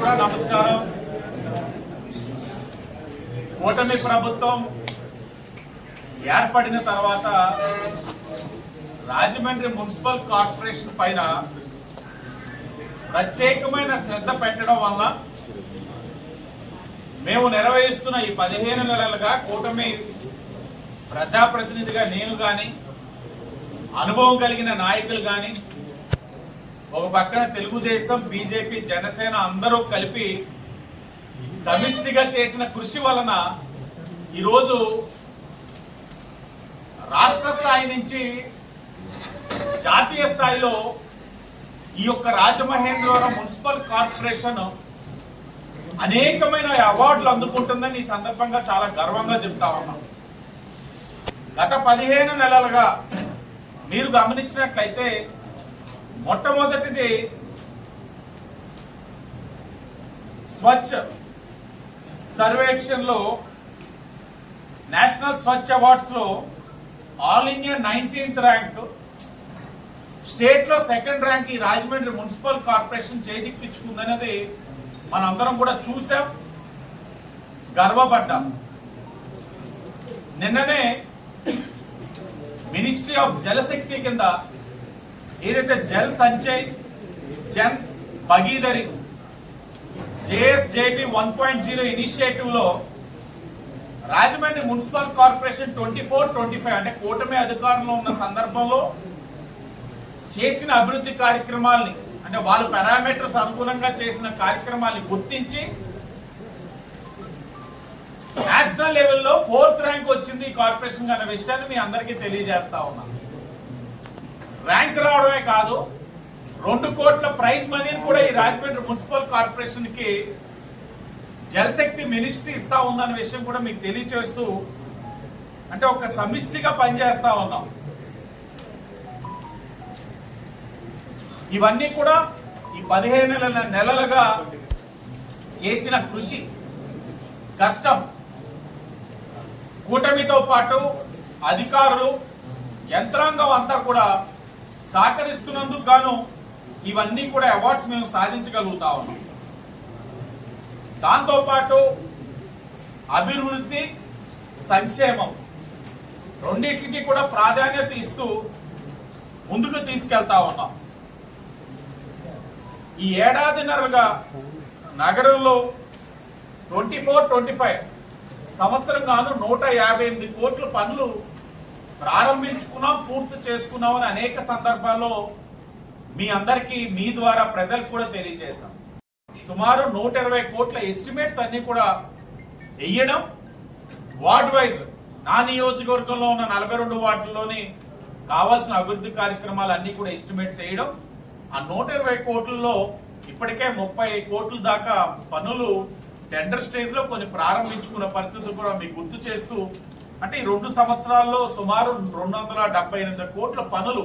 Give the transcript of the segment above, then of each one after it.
కూడా నమస్కారం. కూటమి ప్రభుత్వం ఏర్పడిన తర్వాత రాజమండ్రి మున్సిపల్ కార్పొరేషన్ పైన ప్రత్యేకమైన శ్రద్ధ పెట్టడం వల్ల మేము నిర్వహిస్తున్న ఈ పదిహేను నెలలుగా కూటమి ప్రజాప్రతినిధిగా నేను కానీ అనుభవం కలిగిన నాయకులు కానీ ఒక పక్కన తెలుగుదేశం బీజేపీ జనసేన అందరూ కలిపి సమిష్టిగా చేసిన కృషి వలన ఈరోజు రాష్ట్ర స్థాయి నుంచి జాతీయ స్థాయిలో ఈ యొక్క రాజమహేంద్రవరం మున్సిపల్ కార్పొరేషన్ అనేకమైన అవార్డులు అందుకుంటుందని ఈ సందర్భంగా చాలా గర్వంగా చెప్తా ఉన్నాం. గత పదిహేను నెలలుగా మీరు గమనించినట్లయితే మొట్టమొదటిది స్వచ్ఛ సర్వేక్షన్లో నేషనల్ స్వచ్ఛ అవార్డ్స్లో ఆల్ ఇండియా నైన్టీన్త్ ర్యాంక్ స్టేట్లో సెకండ్ ర్యాంక్ ఈ రాజమండ్రి మున్సిపల్ కార్పొరేషన్ చేజిక్కించుకుందనేది మనందరం కూడా చూసాం గర్వపడ్డాం. నిన్ననే మినిస్ట్రీ ఆఫ్ జలశక్తి కింద ఏదైతే Jal Sanchay Jan Bhagidari JSJB one point zero ఇనిషియేటివ్లో Rajahmundry municipal corporation twenty four twenty five అంటే కూటమి అధికారంలో ఉన్న సందర్భంలో చేసిన అభివృద్ధి కార్యక్రమాల్ని అంటే వాళ్ళు పారామీటర్స్ అనుగుణంగా చేసిన కార్యక్రమాల్ని గుర్తించి నేషనల్ లెవెల్లో ఫోర్త్ ర్యాంక్ వచ్చింది ఈ కార్పొరేషన్ అన్న విషయాన్ని మీ అందరికీ తెలియజేస్తా ఉన్నాను. ర్యాంక్ రావడమే కాదు రెండు కోట్ల ప్రైజ్ మనీని కూడా ఈ రాజమండ్రి మున్సిపల్ కార్పొరేషన్కి జలశక్తి మినిస్ట్రీ ఇస్తా ఉందన్న విషయం కూడా మీకు తెలియచేస్తూ అంటే ఒక సమిష్టిగా పనిచేస్తా ఉన్నాం. ఇవన్నీ కూడా ఈ పదిహేను నెలల నెలలుగా చేసిన కృషి కష్టం. కూటమితో పాటు అధికారులు యంత్రాంగం అంతా కూడా సహకరిస్తున్నందుకు గాను ఇవన్నీ కూడా అవార్డ్స్ మేము సాధించగలుగుతా ఉన్నాం. దాంతోపాటు అభివృద్ధి సంక్షేమం రెండిట్లకి కూడా ప్రాధాన్యత ఇస్తూ ముందుకు తీసుకెళ్తా ఉన్నాం. ఈ ఏడాదిన్నరగా నగరంలో ట్వంటీ ఫోర్ ట్వంటీ ఫైవ్ సంవత్సరం కాను నూట యాభై ఎనిమిది కోట్ల పనులు ప్రారంభించుకున్నాం పూర్తి చేసుకున్నాం అని అనేక సందర్భాల్లో మీ అందరికీ మీ ద్వారా ప్రజలకు కూడా తెలియజేశాం. సుమారు నూట ఇరవై కోట్ల ఎస్టిమేట్స్ అన్ని కూడా వెయ్యడం వార్డ్ వైజ్ నా నియోజకవర్గంలో ఉన్న నలభై రెండు వార్డుల్లోని కావాల్సిన అభివృద్ధి కార్యక్రమాలు అన్ని కూడా ఎస్టిమేట్స్ వేయడం. ఆ నూట ఇరవై కోట్లలో ఇప్పటికే ముప్పై కోట్ల దాకా పనులు టెండర్ స్టేజ్లో కొన్ని ప్రారంభించుకున్న పరిస్థితులు కూడా మీకు గుర్తు చేస్తూ అంటే ఈ రెండు సంవత్సరాల్లో సుమారు రెండు వందల డెబ్బై ఎనిమిది కోట్ల పనులు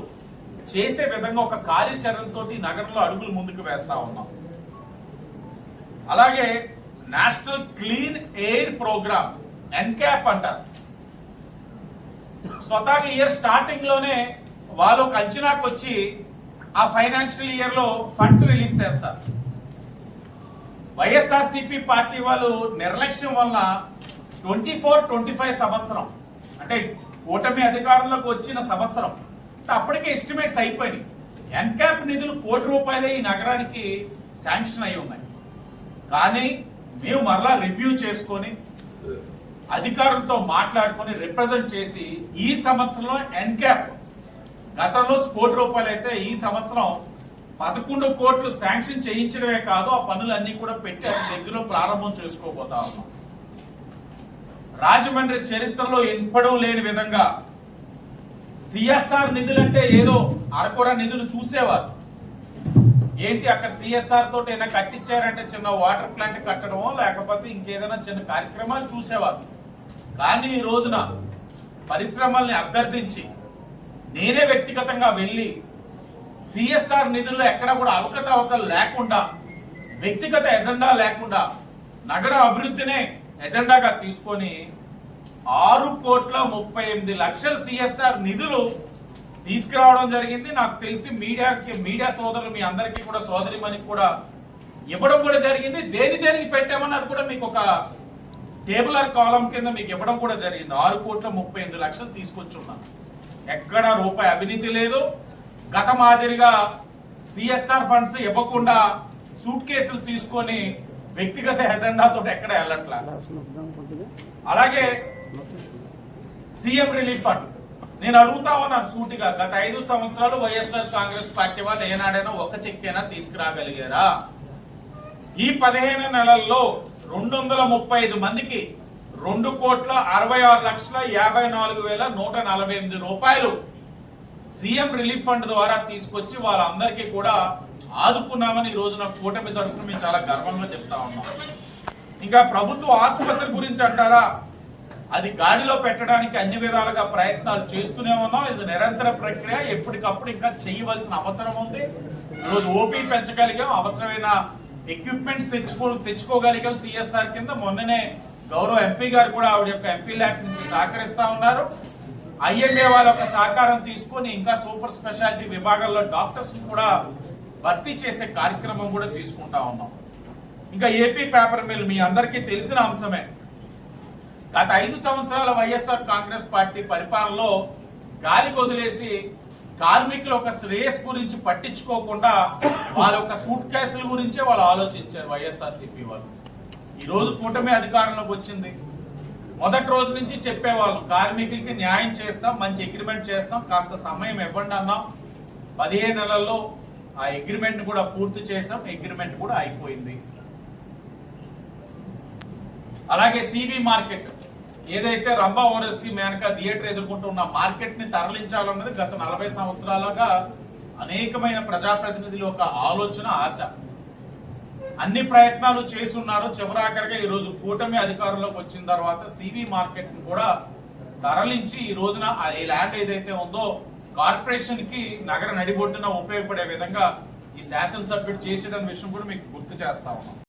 చేసే విధంగా ఒక కార్యాచరణతో నగరంలో అడుగులు ముందుకు వేస్తా ఉన్నాం. అలాగే national clean air programme NCAP అంటారు. స్వతహాగా ఇయర్ స్టార్టింగ్లోనే వాళ్ళు ఒక అంచనాకు వచ్చి ఆ ఫైనాన్షియల్ ఇయర్లో ఫండ్స్ రిలీజ్ చేస్తారు. వైఎస్ఆర్సిపి పార్టీ వాళ్ళు నిర్లక్ష్యం వలన ట్వంటీ ఫోర్ ట్వంటీ ఫైవ్ సంవత్సరం. అంటే కూటమి అధికారంలోకి వచ్చిన సంవత్సరం. అంటే అప్పటికే ఎస్టిమేట్స్ అయిపోయినాయి. ఎన్క్యాప్ నిధులు కోటి రూపాయలే ఈ నగరానికి శాంక్షన్ అయి ఉన్నాయి. కానీ మేము మరలా రివ్యూ చేసుకొని అధికారులతో మాట్లాడుకొని రిప్రజెంట్ చేసి ఈ సంవత్సరంలో ఎన్క్యాప్ గతంలో కోటి రూపాయలు అయితే ఈ సంవత్సరం పదకొండు కోట్లు శాంక్షన్ చేయించడమే కాదు ఆ పనులన్నీ కూడా పెట్టి దగ్గరలో ప్రారంభం చేసుకోబోతా ఉన్నాం. రాజమండ్రి చరిత్రలో ఎప్పుడూ లేని విధంగా సిఎస్ఆర్ నిధులంటే ఏదో అరకొర నిధులు చూసేవారు. ఏంటి అక్కడ సిఎస్ఆర్ తోటి ఏమైనా కట్టించారంటే చిన్న వాటర్ ప్లాంట్ కట్టడమో లేకపోతే ఇంకేదైనా చిన్న కార్యక్రమాలు చూసేవారు. కానీ ఈ రోజున పరిశ్రమల్ని అభ్యర్థించి నేనే వ్యక్తిగతంగా వెళ్ళి సిఎస్ఆర్ నిధుల్లో ఎక్కడ కూడా అవకతవకలు లేకుండా వ్యక్తిగత ఎజెండా లేకుండా నగర అభివృద్ధినే ఎజెండాగా తీసుకొని ఆరు కోట్ల ముప్పై ఎనిమిది లక్షల సిఎస్ఆర్ నిధులు తీసుకురావడం జరిగింది. నాకు తెలిసి మీడియాకి మీడియా సోదరులు మీ అందరికీ కూడా సోదరిమని కూడా ఇవ్వడం కూడా జరిగింది. దేని దేనికి పెట్టామన్నారు కూడా మీకు ఒక టేబులర్ కాలం కింద మీకు ఇవ్వడం కూడా జరిగింది. ఆరు కోట్ల ముప్పై ఎనిమిది లక్షలు తీసుకొచ్చున్నాం. ఎక్కడ రూపాయి అవినీతి లేదు. గత మాదిరిగా సిఎస్ఆర్ ఫండ్స్ ఇవ్వకుండా సూట్ కేసులు తీసుకొని వ్యక్తిగత ఎజెండాతో ఎక్కడ వెళ్ళట్లా? అలాగే సీఎం రిలీఫ్ ఫండ్. నేను అడుగుతా ఉన్నాను సూటిగా గత ఐదు సంవత్సరాలు వైఎస్ఆర్ కాంగ్రెస్ పార్టీ వాళ్ళు ఏనాడైనా ఒక చెక్ అయినా తీసుకురాగలిగారా? ఈ పదిహేను నెలల్లో రెండు వందల ముప్పై ఐదు మందికి రెండు కోట్ల అరవై ఆరు లక్షల యాభై నాలుగు వేల నూట నలభై ఎనిమిది రూపాయలు సీఎం రిలీఫ్ ఫండ్ ద్వారా తీసుకొచ్చి వాళ్ళందరికీ కూడా ఆదుకున్నామని ఈ రోజున కూటమి తరఫున మేము చాలా గర్వంగా చెప్తా ఉన్నాం. ఇంకా ప్రభుత్వ ఆసుపత్రి గురించి అంటారా? అది గాడిలో పెట్టడానికి అన్ని విధాలుగా ప్రయత్నాలు చేస్తూనే ఉన్నాం. ఇది నిరంతర ప్రక్రియ. ఎప్పటికప్పుడు ఇంకా చేయవలసిన అవసరం ఉంది. ఈరోజు ఓపీ పెంచగలిగాం. అవసరమైన ఎక్విప్మెంట్స్ తెచ్చుకో తెచ్చుకోగలిగాం సిఎస్ఆర్ కింద. మొన్ననే గౌరవ ఎంపీ గారు కూడా ఆవిడ యొక్క ఎంపీ ల్యాక్స్ నుంచి సహకరిస్తా ఉన్నారు. ఐఎంఏ వాళ్ళ యొక్క సహకారం తీసుకొని ఇంకా సూపర్ స్పెషాలిటీ విభాగాల్లో డాక్టర్స్ కూడా భర్తీ చేసే కార్యక్రమం కూడా తీసుకుంటా ఉన్నాం. ఇంకా ఏపీ పేపర్ మిల్ మీ అందరికీ తెలిసిన అంశమే. గత ఐదు సంవత్సరాల వైఎస్ఆర్ కాంగ్రెస్ పార్టీ పరిపాలనలో గాలి వదిలేసి కార్మికుల యొక్క శ్రేయస్ గురించి పట్టించుకోకుండా వాళ్ళ యొక్క సూట్ కేసుల గురించే వాళ్ళు ఆలోచించారు వైఎస్ఆర్ సిపి వాళ్ళు. ఈ రోజు కూటమి అధికారంలోకి వచ్చింది. మొదటి రోజు నుంచి చెప్పేవాళ్ళు కార్మికులకి న్యాయం చేస్తాం మంచి అగ్రిమెంట్ చేస్తాం కాస్త సమయం ఇవ్వండి అన్నాం. పదిహేను నెలల్లో ఆ అగ్రిమెంట్ కూడా పూర్తి చేసాం అగ్రిమెంట్ కూడా అయిపోయింది. అలాగే సివి మార్కెట్ ఏదైతే రంభా ఓరస్కి మేనక థియేటర్ ఎదుర్కొంటున్న మార్కెట్ని తరలించాలన్నది గత నలభై సంవత్సరాలుగా అనేకమైన ప్రజాప్రతినిధుల యొక్క ఆలోచన ఆశ. అన్ని ప్రయత్నాలు చేస్తున్నారు. చివరాఖరిగా ఈ రోజు కూటమి అధికారంలోకి వచ్చిన తర్వాత సివి మార్కెట్ను కూడా తరలించి ఈ రోజున ఈ ల్యాండ్ ఏదైతే ఉందో కార్పొరేషన్కి నగర నడిబొడ్డున ఉపయోగపడే విధంగా ఈ శాసనసభ్యుడు చేసేటన్న విషయం కూడా మీకు గుర్తు చేస్తా ఉన్నాం.